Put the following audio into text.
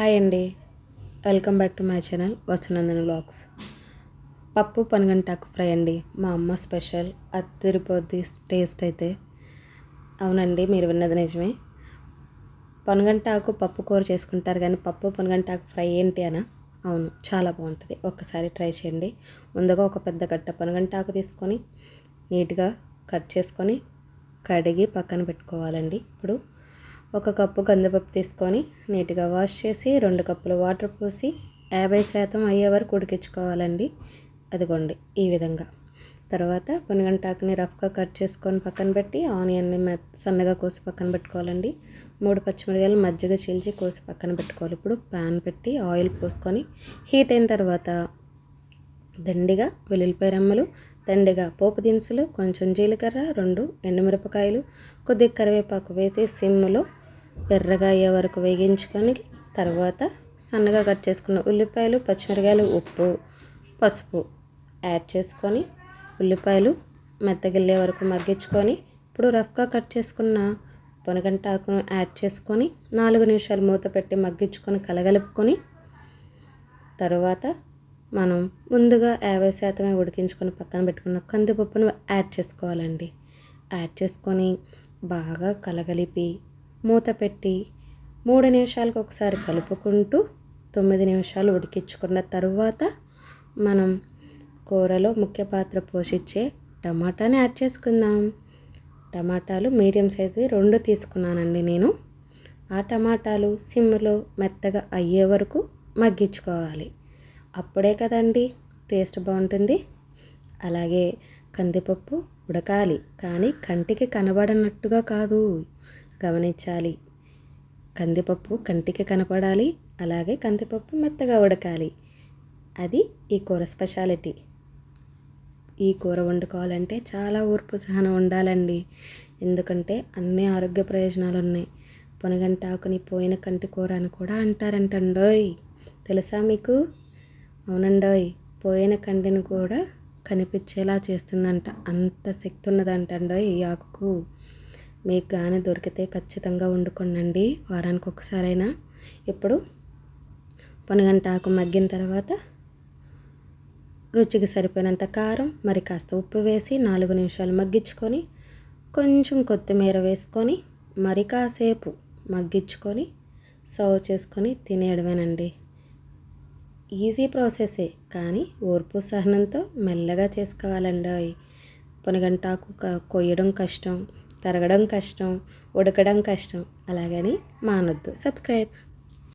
Hi అండి. Welcome back to my channel Vasunandana blogs పప్పు పనగంటాకు ఫ్రై అండి. మా అమ్మ స్పెషల్. అత్తిరిపోద్ది టేస్ట్ అయితే. అవునండి మీరు విన్నది నిజమే. పనగంటాకు పప్పు కూర చేసుకుంటారు కానీ పప్పు పనగంటాకు ఫ్రై ఏంటి అనా? అవును చాలా బాగుంటుంది. ఒక్కసారి ట్రై చేయండి. ముందుగా ఒక పెద్ద గట్ట పనగంటాకు తీసుకొని నీట్గా కట్ చేసుకొని కడిగి పక్కన పెట్టుకోవాలండి. ఇప్పుడు ఒక కప్పు కందిపప్పు తీసుకొని నీట్గా వాష్ చేసి రెండు కప్పులు వాటర్ పోసి యాభై శాతం అయ్యే వరకు ఉడికించుకోవాలండి. అదిగోండి ఈ విధంగా. తర్వాత పొనిగంటాకుని రఫ్గా కట్ చేసుకొని పక్కన పెట్టి ఆనియన్ని సన్నగా కోసి పక్కన పెట్టుకోవాలండి. మూడు పచ్చిమిరకాయలు మజ్జిగ చీల్చి కోసి పక్కన పెట్టుకోవాలి. ఇప్పుడు ప్యాన్ పెట్టి ఆయిల్ పోసుకొని హీట్ అయిన తర్వాత దండిగా వెల్లుల్లిపాయ రెమ్మలు దండిగా పోపు దినుసులు కొంచెం జీలకర్ర రెండు ఎండుమిరపకాయలు కొద్దిగా కరివేపాకు వేసి సిమ్లో ఎర్రగా అయ్యే వరకు వేగించుకొని తర్వాత సన్నగా కట్ చేసుకున్న ఉల్లిపాయలు పచ్చిమిరకాయలు ఉప్పు పసుపు యాడ్ చేసుకొని ఉల్లిపాయలు మెత్తగిల్లే వరకు మగ్గించుకొని ఇప్పుడు రఫ్గా కట్ చేసుకున్న పొనగంటాకును యాడ్ చేసుకొని నాలుగు నిమిషాలు మూత పెట్టి మగ్గించుకొని కలగలుపుకొని తర్వాత మనం ముందుగా యాభై శాతమే ఉడికించుకొని పక్కన పెట్టుకున్న కందిపప్పును యాడ్ చేసుకోవాలండి. యాడ్ చేసుకొని బాగా కలగలిపి మూత పెట్టి మూడు నిమిషాలకు ఒకసారి కలుపుకుంటూ తొమ్మిది నిమిషాలు ఉడికించుకున్న తరువాత మనం కూరలో ముఖ్య పాత్ర పోషించే టమాటాని యాడ్ చేసుకుందాం. టమాటాలు మీడియం సైజువి రెండు తీసుకున్నానండి నేను. ఆ టమాటాలు సిమ్లో మెత్తగా అయ్యే వరకు మగ్గించుకోవాలి. అప్పుడే కదండి టేస్ట్ బాగుంటుంది. అలాగే కందిపప్పు ఉడకాలి కానీ కంటికి కనబడనట్టుగా కాదు. గమనించాలి. కందిపప్పు కంటికి కనపడాలి అలాగే కందిపప్పు మెత్తగా ఉడకాలి. అది ఈ కూర స్పెషాలిటీ. ఈ కూర వండుకోవాలంటే చాలా ఊర్పు సహనం ఉండాలండి. ఎందుకంటే అన్ని ఆరోగ్య ప్రయోజనాలు ఉన్నాయి పొనగంటాకుని పోయిన కంటి కూర అని కూడా అంటారంటండోయ్. తెలుసా మీకు? అవునండోయ్. పోయిన కంటిని కూడా కనిపించేలా చేస్తుందంట. అంత శక్తి ఉన్నదంటండోయ్ ఈ ఆకుకు. మీకు కానీ దొరికితే ఖచ్చితంగా వండుకోండి వారానికి ఒకసారైనా ఇప్పుడు పొనగంట ఆకు మగ్గిన తర్వాత రుచికి సరిపోయినంత కారం మరి కాస్త ఉప్పు వేసి నాలుగు నిమిషాలు మగ్గించుకొని కొంచెం కొత్తిమీర వేసుకొని మరి కాసేపు మగ్గించుకొని సర్వ్ చేసుకొని తినేయడమేనండి. ఈజీ ప్రాసెసే కానీ ఓర్పు సహనంతో మెల్లగా చేసుకోవాలండి. పొనగంటాకు కొయ్యడం కష్టం. తరగడం కష్టం ఉడకడం కష్టం అలాగని మానొద్దు. సబ్స్క్రైబ్.